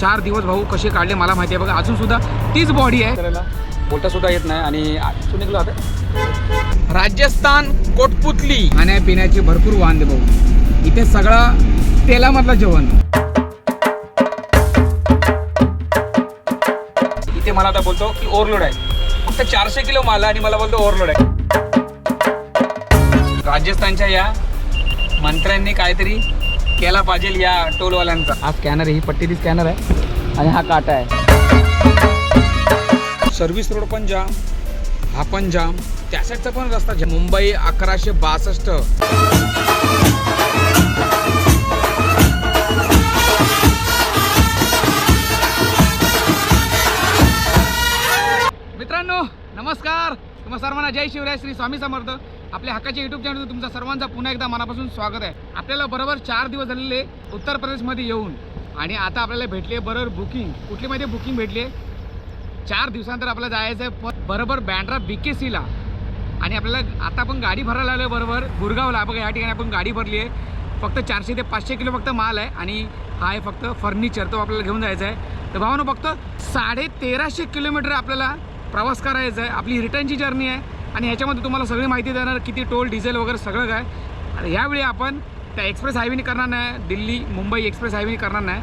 चार दिवस भाऊ कसे काढले मला माहिती आहे. बघा अजून सुद्धा तीच बॉडी आहे. बोलता सुद्धा येत नाही आणि तू निघलो आता. राजस्थान कोटपुतली. खाण्यापिण्याची भरपूर वांदे भाऊ. इथे सगळं तेलामधलं जेवण. इथे मला आता बोलतो की ओव्हरलोड आहे. फक्त चारशे किलो माल आहे आणि मला बोलतो ओव्हरलोड आहे. राजस्थानच्या या मंत्र्यांनी काहीतरी केला पाहिजे या टोलवाल्यांचा. हा स्कॅनर आहे ही पट्टी स्कॅनर आहे आणि हा काटा आहे. सर्व्हिस रोड पण जाम हा पण जाम त्या साईडचा पण रस्ता जाम. मुंबई अकराशे बासष्ट. मित्रांनो नमस्कार. तुम्हा सर्वांना जय शिवराय श्री स्वामी समर्थ. आपल्या हक्काच्या युट्यूब चॅनल तुमचा सर्वांचा पुन्हा एकदा मनापासून स्वागत आहे. आपल्याला बरोबर चार दिवस झालेले उत्तर प्रदेशमध्ये येऊन आणि आता आपल्याला भेटले बरोबर बुकिंग कुठली माहिती बुकिंग भेटली चार दिवसानंतर आपल्याला जायचं आहे प- बरोबर बँड्रा बी के सीला आणि आपल्याला आता आपण गाडी भरायला आलो बरोबर गुरगावला. बघा या ठिकाणी आपण गाडी भरली आहे फक्त चारशे ते पाचशे किलो फक्त माल आहे आणि हा आहे फक्त फर्निचर तो आपल्याला घेऊन जायचा आहे तर भावानं फक्त साडे तेराशे किलोमीटर आपल्याला प्रवास करायचा आहे आपली रिटर्नची जर्नी आहे. आणि ह्याच्यामध्ये तुम्हाला सगळी माहिती देणार किती टोल डिझेल वगैरे सगळं काय. आणि ह्यावेळी आपण त्या एक्सप्रेस हायवेने करणार नाही. दिल्ली मुंबई एक्सप्रेस हायवेने करणार नाही.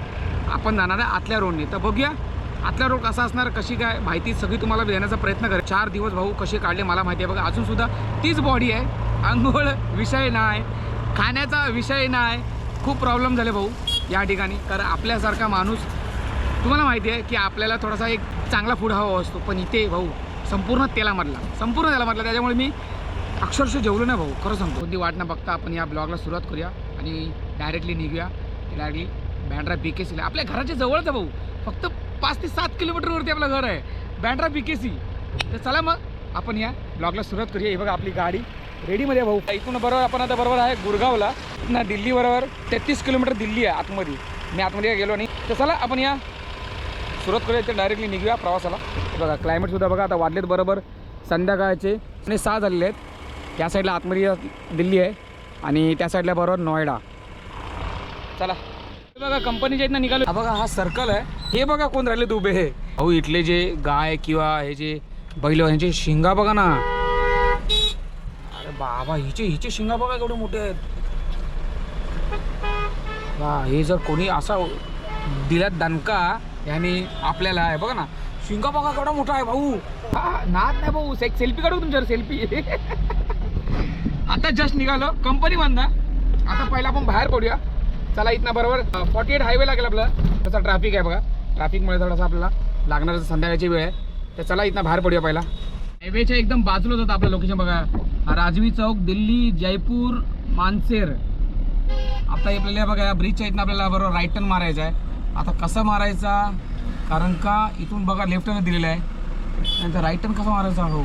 आपण जाणार आहे आतल्या रोडने. तर बघूया आतला रोड कसा असणार कशी काय माहिती सगळी तुम्हाला देण्याचा प्रयत्न करेल चार दिवस भाऊ कसे काढले मला माहिती आहे बघा. अजून सुद्धा तीच बॉडी आहे. आंघोळ विषय नाही. खाण्याचा विषय नाही. खूप प्रॉब्लेम झाले भाऊ या ठिकाणी. कारण आपल्यासारखा माणूस तुम्हाला माहिती आहे की आपल्याला थोडासा एक चांगला फूड हवा असतो. पण इथे भाऊ संपूर्ण तेलामधला संपूर्ण तेलामधला त्याच्यामुळे मी अक्षरशः जेवलो नाही भाऊ. खरं सांगतो. कोणती वाट न बघता आपण या ब्लॉगला सुरुवात करूया आणि डायरेक्टली निघूया. डायरेक्टली बँड्रा बी के सीला आपल्या घराच्या जवळच भाऊ. फक्त पाच ते सात किलोमीटरवरती आपलं घर आहे. बँड्रा बी के सी तर चला मग आपण या ब्लॉगला सुरुवात करूया. हे बघा आपली गाडी. रेडीमध्ये आहे भाऊ. इथून बरोबर आपण आता बरोबर आहे गुरगावला. ना दिल्ली बरोबर. तेहतीस किलोमीटर दिल्ली आहे आतमध्ये. मी आतमध्ये गेलो नाही तर चला आपण या सुरतकडे इथे डायरेक्टली निघूया प्रवासाला. बघा क्लायमेटसुद्धा बघा आता वाढलेत बरोबर. संध्याकाळचे आणि सहा झालेले आहेत. त्या साईडला आतमध्ये दिल्ली आहे आणि त्या साईडला बरोबर नोएडा. चला. बघा कंपनीच्या इथनं निघालो. हा बघा हा सर्कल आहे. हे बघा कोण राहिले उभे. हे भाऊ इथले जे गाय किंवा हे जे बैल ह्यांचे शिंगा बघा ना. अरे बाबा हिचे हिचे शिंगा बघा केवढे मोठे आहेत. वा हे जर कोणी असा दिल्यात दणका याने आपल्याला आहे. बघा ना शिंगा बघा केवढा मोठा आहे भाऊ. हा, नाद नाही भाऊ एक सेल्फी काढू तुमच्यावर सेल्फी आता जस्ट निघालो कंपनी बंदा आता पहिला आपण बाहेर पडूया. चला इथनं बरोबर फॉर्टी एट हायवे लागेल आपला. त्याचा ट्रॅफिक आहे बघा. ट्रॅफिकमुळे थोडासा आपल्याला लागणार संध्याकाळची वेळ आहे. तर चला इथनं बाहेर पडूया पहिला. हायवेच्या एकदम बाजूलाच होतं आपलं लोकेशन बघा. राजवी चौक दिल्ली जयपूर मानसेर. आता आपल्याला बघा ब्रिजच्या इथनं आपल्याला बरोबर राईट टर्न मारायचा आहे. आता कसं मारायचा? कारण का इथून बघा लेफ्ट टर्न दिलेला आहे. नंतर राईट टर्न कसा मारायचा? हो.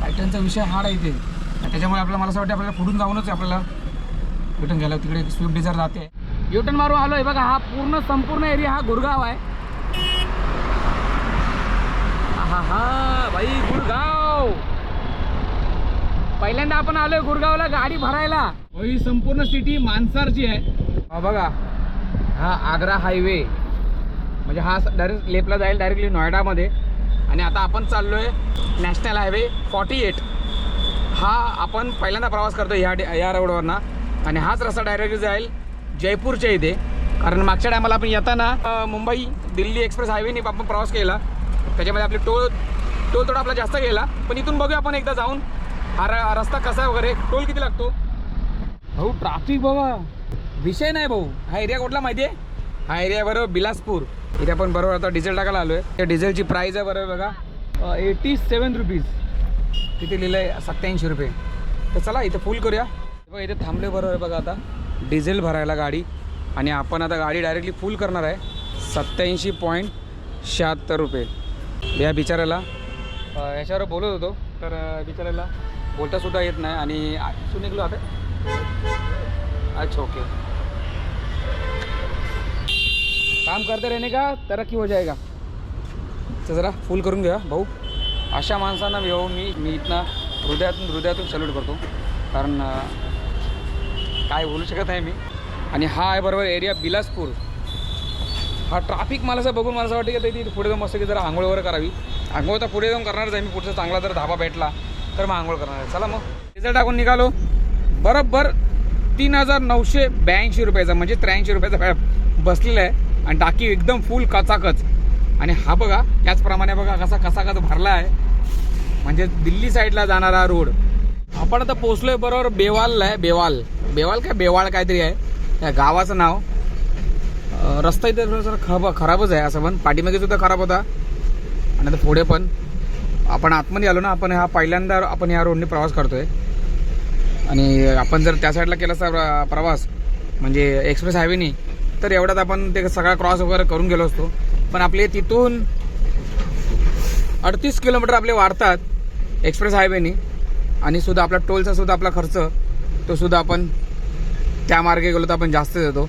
राईट टर्नचा विषय हार्ड आहे इथे. त्याच्यामुळे आपल्याला मला असं वाटतं आपल्याला पुढून जाऊनच आपल्याला रिटर्न घ्यायला तिकडे स्विफ्ट डिझायर जाते. युटर्न मारून आलो आहे बघा हा पूर्ण संपूर्ण एरिया हा गुरगाव आहे. हा हा भाई गुरगाव. पहिल्यांदा आपण आलोय गुरगावला गाडी भरायला. ही संपूर्ण सिटी मानसारची आहे. बघा. हा आग्रा हायवे. म्हणजे हा डायरेक्ट लेपला जाईल डायरेक्टली नोएडामध्ये. आणि आता आपण चाललो आहे नॅशनल हायवे फॉर्टी एट हा आपण पहिल्यांदा प्रवास करतो ह्या या रोडवरनं आणि हाच रस्ता डायरेक्ट जाईल जयपूरच्या इथे. कारण मागच्या टायमाला आपण येताना मुंबई दिल्ली एक्सप्रेस हायवेने आपण प्रवास केला. त्याच्यामध्ये आपले टोल टोल थोडा आपला जास्त गेला. पण इथून बघूया आपण एकदा जाऊन हा रस्ता कसा आहे वगैरे. टोल किती लागतो? भाऊ ट्राफिक बघा विषय नाही भाऊ. हा एरिया कुठला माहिती आहे हा एरिया बरोबर बिलासपूर. इथे आपण बरोबर आता डिझेल टाकायला आलो आहे त्या डिझेलची प्राईज आहे बरोबर बघा. एटी सेवन रुपीज तिथे लिहिलं आहे सत्त्याऐंशी रुपये. तर चला इथे फुल करूया. बघा इथे थांबले बरोबर बघा आता. डिझेल भरायला गाडी. आणि आपण आता गाडी डायरेक्टली फुल करणार आहे. सत्याऐंशी पॉईंट शहात्तर रुपये. या बिचाऱ्याला. याच्यावर बोलत होतो. तर बिचाऱ्याला बोलतासुद्धा येत नाही. आणि आ- निघलो आता. अच्छा ओके काम करते रहने का तरक्की हो जाएगा। तर जरा फुल करून घ्या भाऊ। अशा माणसांना भाऊ हो, मी मी इथनं हृदयातून हृदयातून सल्यूट करतो. कारण काय बोलू शकत नाही मी. आणि हा आहे बरोबर एरिया बिलासपूर. हा ट्राफिक मला असं बघून मला असं वाटतं की तिथे पुढे जाऊन मस्त की जरा आंघोळ वगैरे करावी. आंघोळ तर पुढे जाऊन करणारच आहे मी. पुढचा चांगला जर धाबा भेटला तर मग आंघोळ करणार आहे. चला मग. डिझेल टाकून निघालो. बरोबर तीन हजार नऊशे ब्याऐंशी रुपयाचा म्हणजे त्र्याऐंशी रुपयाचा बसलेला आहे. आणि टाकी एकदम फुल कचाकच. आणि हा बघा त्याचप्रमाणे बघा कसा कसाकच भरला आहे. म्हणजे दिल्ली साईडला जाणारा रोड आपण आता पोचलोय बरोबर बेवालला आहे बेवाल. बेवाल काय? बेवाळ काहीतरी आहे. त्या गावाचं नाव. रस्ता इथे जरा खराब खराबच आहे असं पण. पाठीमागे सुद्धा खराब होता. आणि आता पुढे पण. आपण आतमध्ये आलो ना आपण हा पहिल्यांदा आपण या रोडने प्रवास करतोय. आणि आपण जर त्या साईडला केला असा प्रवास म्हणजे एक्सप्रेस हायवेनी तर एवढ्यात आपण ते सगळा क्रॉस वगैरे करून गेलो असतो. पण आपले तिथून अडतीस किलोमीटर आपले वाढतात एक्सप्रेस हायवेनी आणि सुद्धा आपला टोलचा सुद्धा आपला खर्च तो सुद्धा आपण त्या मार्गे गेलो तर आपण जास्त देतो.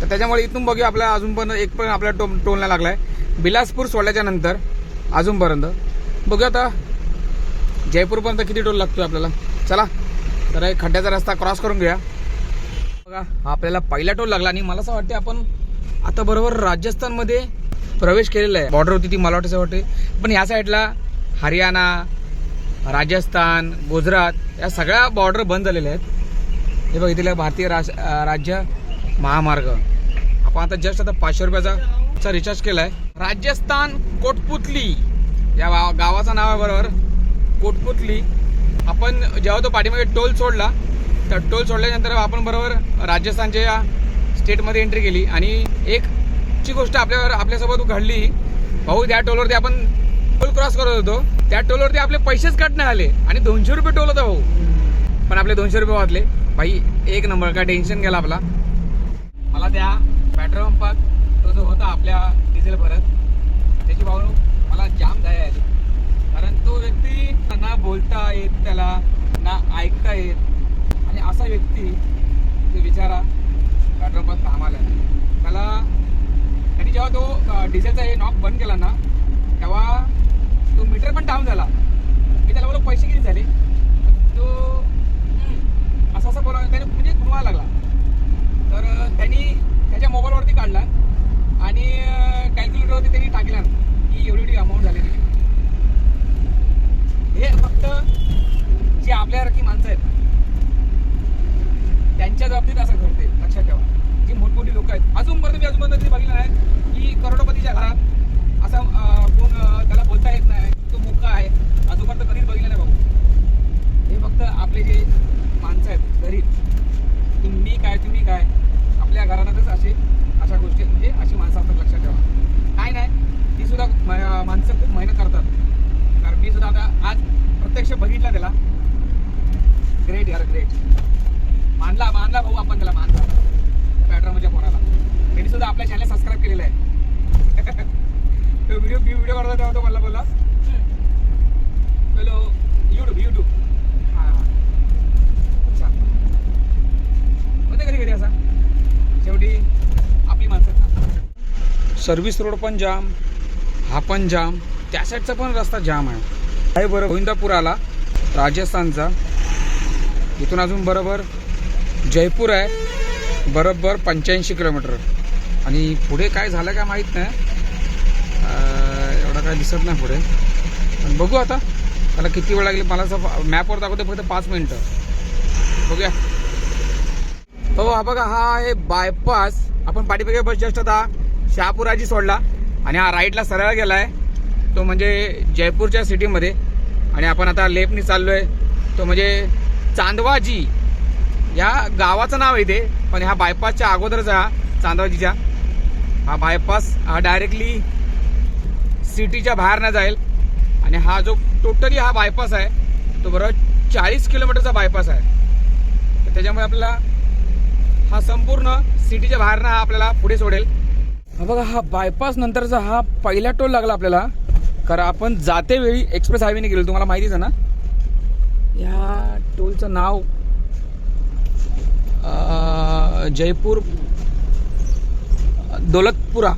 तर त्याच्यामुळे इथून बघूया आपला अजून पण एक पण आपला टो टोल नाही लागला आहे बिलासपूर सोडल्याच्या नंतर अजूनपर्यंत. बघूया आता जयपूरपर्यंत किती टोल लागतो आपल्याला. चला तर एक खड्ड्याचा रस्ता क्रॉस करून घेऊया. बघा हा आपल्याला पहिला टोल लागला आणि मला असं वाटते आपण आता बरोबर राजस्थानमध्ये प्रवेश केलेला आहे. बॉर्डर होती ती मला वाटतं वाटते पण ह्या साईडला हरियाणा राजस्थान गुजरात या सगळ्या बॉर्डर बंद झालेल्या आहेत. हे बघितले भारतीय राज राज्य महामार्ग. आपण आता जस्ट आता पाचशे रुपयाचा चा रिचार्ज केलाय. राजस्थान कोटपुतली. या गावाचं नाव आहे बरोबर. कोटपुतली. आपण जेव्हा तो पाठीमागे टोल सोडला तर टोल सोडल्यानंतर आपण बरोबर राजस्थानच्या या स्टेटमध्ये एंट्री केली. आणि एक ची गोष्ट आपल्यावर आपल्यासोबत घडली. भाऊ त्या टोलवरती आपण टोल क्रॉस करत होतो. त्या टोलवरती आपले पैसेच कट नाही आले. आणि दोनशे रुपये टोल होता भाऊ. पण आपले दोनशे रुपये वाचले. भाई एक नंबर काय टेन्शन गेला आपला. मला त्या पेट्रोल पंपात तो जो होता आपल्या डिझेल भरत त्याची भाऊ मला जाम दया आली. कारण तो व्यक्ती ना बोलता येत त्याला ना ऐकता येत असा व्यक्ती तो विचारा पेट्रोल पंपात कामाला त्याला त्यांनी जेव्हा तो डिझेलचा हे नॉक बंद केला ना तेव्हा तो मीटर पण डाऊन झाला. मी त्याला बोललो पैसे किती झाले? तो असं असं बोला त्याने म्हणजे घुमायला लागला. तर त्यांनी त्याच्या मोबाईलवरती काढला आणि कॅल्क्युलेटरवरती त्यांनी टाकला की एवढी एवढी अमाऊंट झाली हे फक्त जी आपल्यासारखी माणसं आहेत त्यांच्या बाबतीत असं घडते लक्षात ठेवा. जी मोठमोठी लोक आहेत. अजूनपर्यंत मी अजूनपर्यंत कधी बघितलं नाही. की करोडपतीच्या घरात असा अं, कोण अं, त्याला बोलता येत नाही तो मुका आहे अजूनपर्यंत कधीच बघितलं नाही भाऊ हे फक्त आपले जे माणसं आहेत गरीब तुम्ही काय तुम्ही काय आपल्या घरातच असे अशा गोष्टी म्हणजे अशी माणसं असतात लक्षात ठेवा काय नाही ती सुद्धा म- माणसं खूप मेहनत करतात कारण मी सुद्धा आता आज प्रत्यक्ष बघितला त्याला ग्रेट यार ग्रेट मानला मानला भाऊ आपण त्याला मानला पॅट्रॉमच्या पोराला त्यांनी सुद्धा आपल्या चॅनल सबस्क्राईब केलेलं आहे तो व्हिडिओ मी व्हिडिओ करता तेव्हा तो मला बोलला हॅलो युट्यूब युट्यूब हां अच्छा होते कधी कधी असा शेवटी आपली माणसं आहेत ना सर्व्हिस रोड पण जाम हा पण जाम त्या साईडचा पण रस्ता जाम आहे. आहे बरं गोविंदापूर आला राजस्थानचा. इथून अजून बरोबर जयपूर आहे बरोबर पंच्याऐंशी किलोमीटर. आणि पुढे काय झालं काय माहीत नाही. एवढा एवढं काय दिसत नाही पुढे. पण बघू आता त्याला किती वेळ लागेल मला असं मॅपवर दाखवते फक्त पाच मिनटं. बघूया. हो हा बघा हा आहे बायपास आपण पाठीपेक्षा बस जस्ट आता. शहापुराजी सोडला आणि हा राईटला सरळ गेला आहे तो म्हणजे जयपूरच्या सिटीमध्ये. आणि आपण आता लेफ्टनी आहे तो म्हणजे चांदवाजी. या गावाचं नाव आहे ते पण ह्या बायपासच्या अगोदरच हा चांदवाजीच्या. हा बायपास हा डायरेक्टली सिटीच्या बाहेर नाही जाईल. आणि हा जो टोटली हा बायपास आहे तो बरोबर चाळीस किलोमीटरचा बायपास आहे. तर त्याच्यामुळे आपल्याला हा संपूर्ण सिटीच्या बाहेरनं हा आपल्याला पुढे सोडेल. बघा हा बायपास नंतरचा हा पहिला टोल लागला आपल्याला. कारण आपण जाते वेळी एक्सप्रेस हायवेने गेलो तुम्हाला माहितीच आहे ना? या टोलचं नाव जयपूर दौलतपुरा.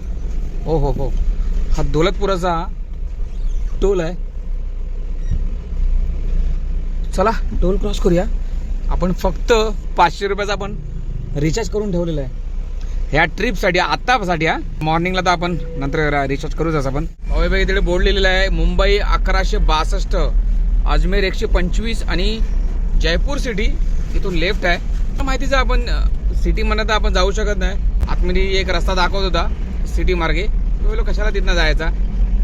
हो हो हो. हा दौलतपुराचा टोल आहे. चला टोल क्रॉस करूया. आपण फक्त पाचशे रुपयाचा आपण रिचार्ज करून ठेवलेला आहे. ह्या ट्रिपसाठी आत्तासाठी हा. मॉर्निंगला तर आपण नंतर रिचार्ज करूच असं आपण. भाऊ तिकडे बोर्ड लिहिलेला आहे मुंबई अकराशे बासष्ट अजमेर एकशे पंचवीस आणि जयपूर सिटी इथून लेफ्ट आहे. तर आपण सिटी म्हणत तर आपण जाऊ शकत नाही. आतमध्ये एक रस्ता दाखवत होता सिटी मार्गे. तो कशाला तिथनं जायचा?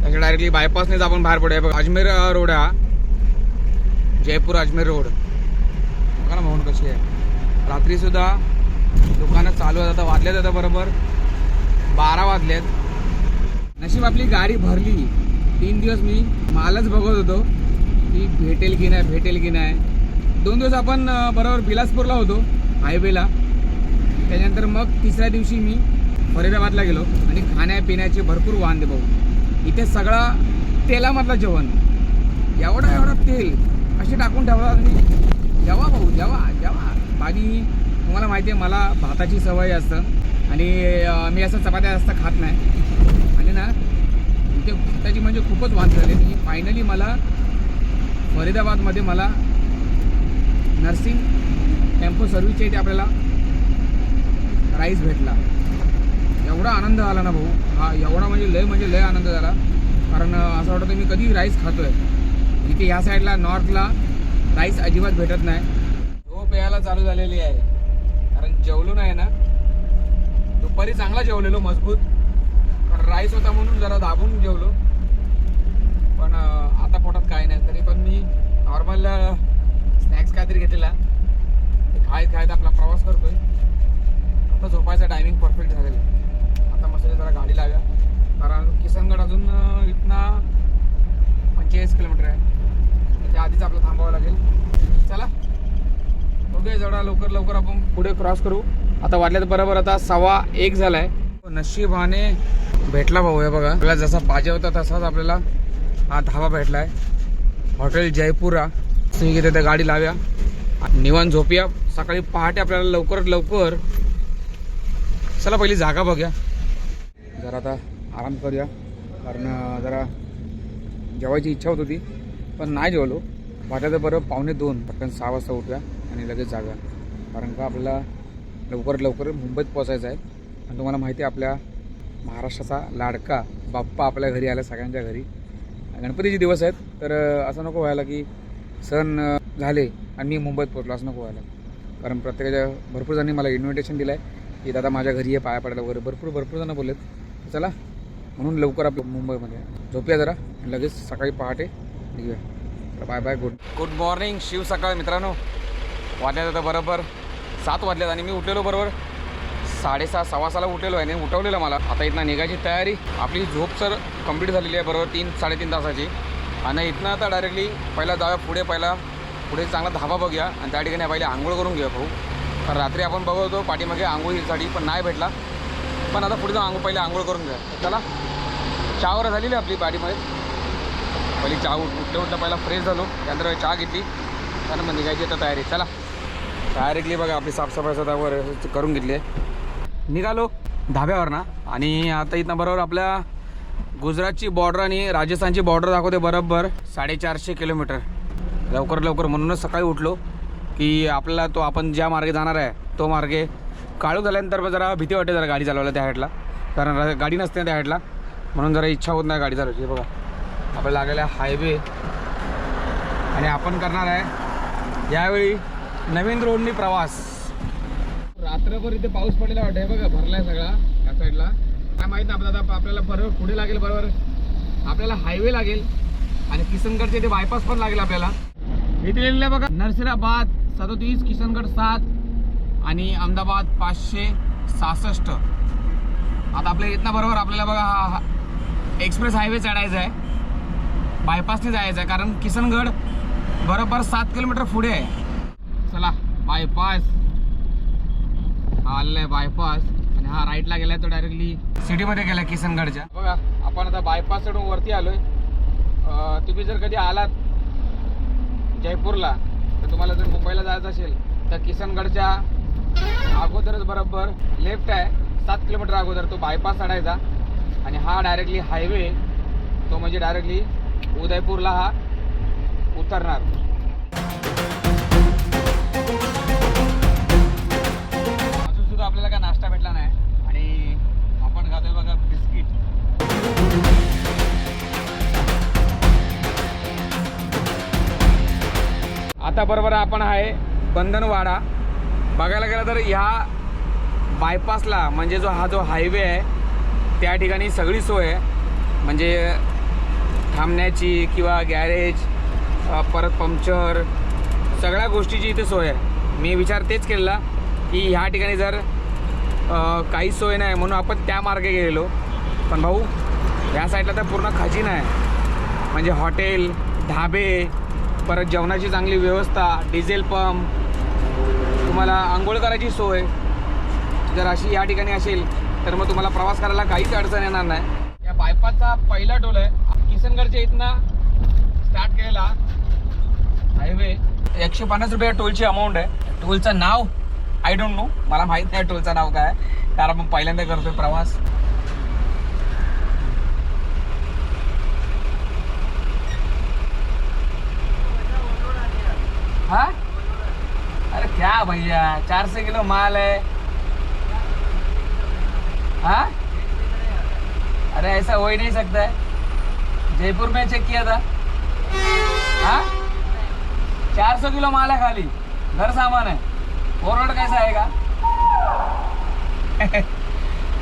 त्याच्या डायरेक्टली बायपासनेच आपण बाहेर पडूया. बघा अजमेर रोड हा. जयपूर अजमेर रोड बघा ना म्हणून कशी आहे. रात्रीसुद्धा दुकानं चालू आहेत आता वाजल्यात आता बरोबर. बारा वाजलेत. नशीब आपली गाडी भरली. तीन दिवस मी मालच बघत होतो. की भेटेल की नाही भेटेल की नाही. दोन दिवस आपण बरोबर बिलासपूरला होतो हायवेला. त्याच्यानंतर मग तिसऱ्या दिवशी मी फरीदाबादला गेलो आणि खाण्यापिण्याचे भरपूर वांदे भाऊ इथे सगळा तेलामधलं जेवण. एवढा एवढा तेल असे टाकून ठेवला आणि जेवा भाऊ जेवा जेवा आणि तुम्हाला माहिती आहे मला भाताची सवय असतं. आणि मी असं चपात्या जास्त खात नाही. आणि ना इथे भाताची म्हणजे खूपच वांद झाली की फायनली म्हणजे मला फरीदाबादमध्ये मला नर्सिंग टेम्पो सर्व्हिसच्या इथे आपल्याला राईस भेटला. एवढा आनंद आला ना भाऊ. हा एवढा म्हणजे लय म्हणजे लय आनंद झाला. कारण असं वाटतं मी कधी राईस खातोय. इथे ह्या साईडला नॉर्थला राईस अजिबात भेटत नाही. झोप यायला चालू झालेली आहे. कारण जेवलो नाही ना दुपारी चांगला जेवलेलो मजबूत. पण राईस होता म्हणून जरा दाबून जेवलो. पण आता पोटात काय नाही. तरी पण मी नॉर्मल स्नॅक्स काहीतरी घेतलेला. खायत खायत आपला प्रवास करतोय. आता झोपायचा टायमिंग परफेक्ट झालेला आहे. आता मस्त जरा गाडी लाव्या. कारण किसनगड अजून इथनं इथना पंचेचाळीस किलोमीटर आहे. त्याच्या आधीच आपलं थांबावं लागेल. चला. बघूया जरा लवकर लवकर आपण पुढे क्रॉस करू. आता वाटल्यात बरोबर आता सव्वा एक झालाय. नशिबाने भेटला भाऊ आहे बघा. आपल्याला जसा पाहिजे होता तसाच आपल्याला हा धावा भेटलाय. हॉटेल जयपुरा. तुम्ही तिथे गाडी लाव्या. निवान झोपूया. सकाळी पहाटे आपल्याला लवकरात लवकर चला पहिली जागा बघूया. जरा आता आराम करूया. कारण जरा जेवायची इच्छा होत होती पण नाही जेवलो. वाटायचं बरं पावणे दोन. पटकन सहा वाजता उठूया. आणि लगेच जागा. कारण का आपल्याला लवकरात लवकर मुंबईत पोचायचं आहे. आणि तुम्हाला माहिती आहे आपल्या महाराष्ट्राचा लाडका बाप्पा आपल्या घरी आला सगळ्यांच्या घरी. गणपतीचे दिवस आहेत तर असं नको व्हायला की सण झाले आणि मी मुंबईत पोचलो असं नको व्हायला. कारण प्रत्येकाच्या भरपूर जणांनी मला इन्व्हिटेशन दिलं आहे की दादा माझ्या घरी ये पाया पडायला वगैरे. भरपूर भरपूर जणं बोललेत चला म्हणून लवकर आपलं मुंबईमध्ये झोपूया जरा आणि लगेच सकाळी पहाटे निघूया. Bye bye good good morning Shiv सकाळ मित्रांनो. वाजल्यात आता बरोबर. सात वाजल्यात आणि मी उठलेलो बरोबर. साडेसहा सव्वा सहाला उठलेलो आहे आणि उठवलेलं मला. आता इथनं निघायची तयारी. आपली झोप सर कंप्लीट झालेली आहे बरोबर तीन साडेतीन तासाची. आणि इथनं आता डायरेक्टली पहिला जाऊया पुढे पहिला पुढे चांगला धाबा बघूया आणि त्या ठिकाणी पहिले आंघोळ करून घेऊया भाऊ. तर रात्री आपण बघत होतो पाठीमागे आंघोळीसाठी पण नाही भेटला. पण आता पुढे जाऊन आंघोळ पहिले आंघोळ करून घ्या चला. चहावर झालेली आपली पाठीमध्ये पहिली चहा उठ उठल्या उठल्या पहिला फ्रेश झालो. त्यानंतर चहा घेतली. त्यानंतर मग निघायची आता तयारी. चला. डायरेक्टली बघा आपली साफसफाई सुद्धा वर करून घेतली आहे. निघालो धाब्यावर ना आणि आता इथनं बरोबर आपल्या गुजरातची बॉर्डर आणि राजस्थानची बॉर्डर दाखवते बरोबर साडेचारशे किलोमीटर लवकर लवकर म्हणूनच सकाळी उठलो की आपल्याला तो आपण ज्या मार्गे जाणार आहे तो मार्गे काळू झाल्यानंतर मग जरा भीती वाटते जरा गाडी चालवायला त्या हाईटला कारण गाडी नसते ना त्या हाईटला म्हणून जरा इच्छा होत नाही गाडी चालवायची. बघा आपल्याला लागलेला हायवे आणि आपण करणार आहे यावेळी नवीन रोडनी प्रवास. रात्रभर इथे पाऊस पडलेला वाटतं बघा भरलाय सगळा या साईडला काय माहीत नाही आपल्याला आता आपल्याला बरोबर पुढे लागेल बरोबर? आपल्याला हायवे लागेल. आणि किसनगडचे इथे बायपास पण लागेल आपल्याला. इथे लिहिलेलं आहे बघा नरसिराबाद सदोतीस किशनगड सात आणि अहमदाबाद पाचशे सहासष्ट. आता आपल्या इथनं बरोबर आपल्याला बघा हा हा एक्सप्रेस हायवे चढायचा आहे. बायपासने जायचं आहे कारण किशनगड बरोबर सात किलोमीटर पुढे आहे. चला बायपास हा आलेला आहे बायपास आणि हा राईटला गेलाय तो डायरेक्टली सिटीमध्ये गेला किसनगडच्या. बघा आपण आता बायपास चढून वरती आलोय. तुम्ही जर कधी आलात जयपूरला तर तुम्हाला जर मुंबईला जायचं असेल तर किसनगडच्या अगोदरच बरोबर लेफ्ट आहे. सात किलोमीटर अगोदर तो बायपास चढायचा आणि हा डायरेक्टली हायवे तो म्हणजे डायरेक्टली उदयपूरला हा उतरणार. आपल्याला काय नाश्ता भेटला नाही. आणि आपण खातोय बघा बिस्किट. आता बरोबर आपण आहे बंधनवाडा. बघायला गेलं तर ह्या बायपासला म्हणजे जो हा जो हायवे आहे त्या ठिकाणी सगळी सोय आहे. म्हणजे थांबण्याची किंवा गॅरेज परत पंक्चर सगळ्या गोष्टीची इथे सोय आहे. मी विचार तेच केलेला की ह्या ठिकाणी जर काही सोय नाही म्हणून आपण त्या मार्गे गेलेलो. पण भाऊ ह्या साईडला तर पूर्ण खजिना आहे. म्हणजे हॉटेल ढाबे परत जेवणाची चांगली व्यवस्था डिझेल पंप तुम्हाला आंघोळ करायची सोय. जर अशी या ठिकाणी असेल तर मग तुम्हाला प्रवास करायला काहीच अडचण येणार नाही. या बायपासचा पहिला टोल आहे किसनगडच्या इथनं स्टार्ट केलेला हायवे एकशे पन्नास रुपये टोलची अमाऊंट आहे. टोलचं नाव आय डोंट नो मला माहीत नाही टोलचं नाव काय. कारण आपण पहिल्यांदा करतोय प्रवास. हा? अरे क्या भैया? चार सौ किलो माल है हाँ? अरे ऐसा हो ही नहीं सकता है. जयपुर में चेक किया था. हाँ? चार सौ किलो माल है खाली. घर सामान है ओवरलोड कैसा आएगा?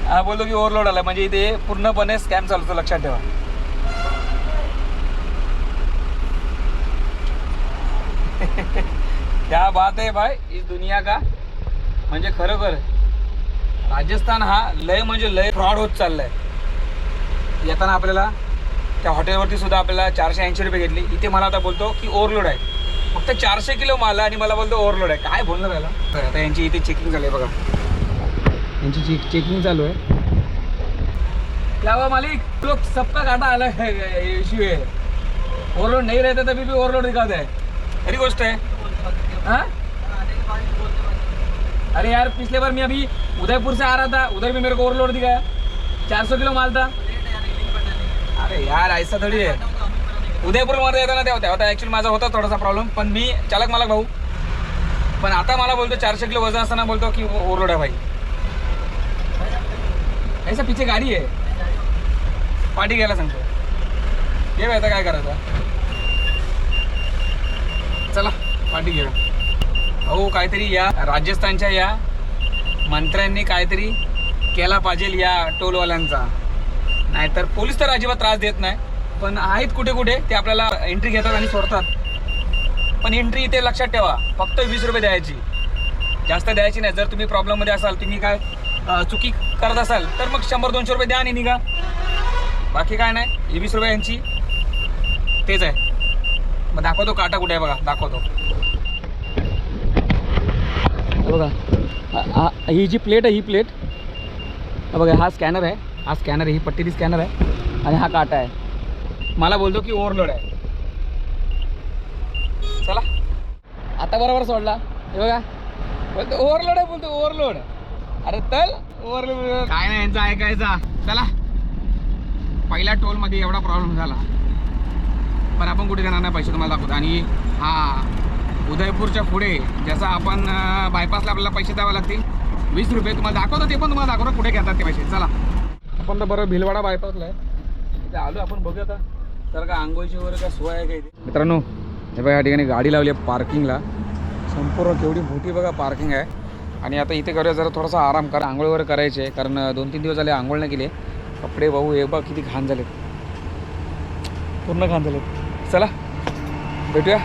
हा बोलतो की ओव्हरलोड आला म्हणजे इथे पूर्णपणे स्कॅम चालतो लक्षात ठेवा. क्या बात आहे भाई इस दुनिया का म्हणजे खरोखर राजस्थान हा लय म्हणजे लय फ्रॉड होत चाललाय. येताना आपल्याला त्या हॉटेलवरती सुद्धा आपल्याला चारशे ऐंशी रुपये घेतली. इथे मला आता बोलतो की ओव्हरलोड आहे. फक्त चारशे किलो माल आणि मला बोलतो ओव्हरलोड आहे. काय बोलणार याला? तर आता यांची इथे चेकिंग झाली आहे बघा. यांची चेक चेकिंग चालू आहे. लावा मालिक लोग सबका घाटा आला इश्यू आहे ओव्हरलोड नहीं रहता तभी भी ओव्हरलोड दिखाते आहे. खरी गोष्ट आहे. हाँ? अरे यार पिछले बार मैं अभी उदयपुर से आ रहा था उधर भी मेरे को ओवरलोड दिखाया. चार सौ किलो माल था. अरे यार ऐसा थोडी आहे उदयपूरमध्ये येताना येताना तेव्हा होता ॲक्च्युली माझा होता थोडासा प्रॉब्लेम पण मी चालक मालक भाऊ. पण आता मला बोलतो चारशे किलो वजन असताना बोलतो की ओव्हरलोड आहे भाई. ऐसा पिछे गाडी आहे. पाठी घ्यायला सांगतो. ये आता काय करायचं? चला पाठी घ्या अहो काहीतरी या राजस्थानच्या या मंत्र्यांनी काहीतरी केला पाहिजे या टोलवाल्यांचा. नाहीतर पोलीस तर अजिबात त्रास देत नाही. पण आहेत कुठे कुठे ते आपल्याला एंट्री घेतात आणि सोडतात. पण एंट्री इथे लक्षात ठेवा फक्त वीस रुपये द्यायची. जास्त द्यायची नाही. जर तुम्ही प्रॉब्लेममध्ये असाल तुम्ही काय चुकी करत असाल तर मग शंभर दोनशे रुपये द्या आणि निघा. बाकी काय नाही. वीस रुपये यांची. तेच आहे. मग दाखवतो काटा कुठे आहे बघा. दाखवतो. बघा. ही जी प्लेट आहे ही प्लेट बघा हा स्कॅनर आहे. हा स्कॅनर आहे ही पट्टीची स्कॅनर आहे. आणि हा काटा आहे. मला बोलतो की ओव्हरलोड आहे. चला. आता बरोबर सोडला. हे बघा. बोलतो ओव्हरलोड आहे बोलतो ओव्हरलोड. अरे चल ओव्हरलोड. काय नाही यांचा ऐकायचा. चला. पहिल्या टोलमध्ये एवढा प्रॉब्लेम झाला. पण आपण कुठे जाणार नाही पैसे तुम्हाला दाखवतो. आणि हा उदयपूरच्या पुढे जसं आपण बायपासला आपल्याला पैसे द्यावे लागतील वीस रुपये तुम्हाला दाखवतो ते पण तुम्हाला दाखवतो. कुठे घेतात ते पैसे? चला. आपण तर बरं भिलवाडा बायपासला आहे. आलो आपण बघूया आता. तर का आंघोळची वगैरे काय सोय आहे का मित्रांनो हे बघा या ठिकाणी गाडी लावली आहे पार्किंगला. संपूर्ण केवढी मोठी बघा पार्किंग आहे. आणि आता इथे करूया जरा थोडासा आराम करा. आंघोळ वगैरे करायचे आहे कारण दोन तीन दिवस झाले आंघोळ नाही केली. कपडे भाऊ हे बघ किती घाण झालेत. पूर्ण घाण झालेत. चला भेटूया.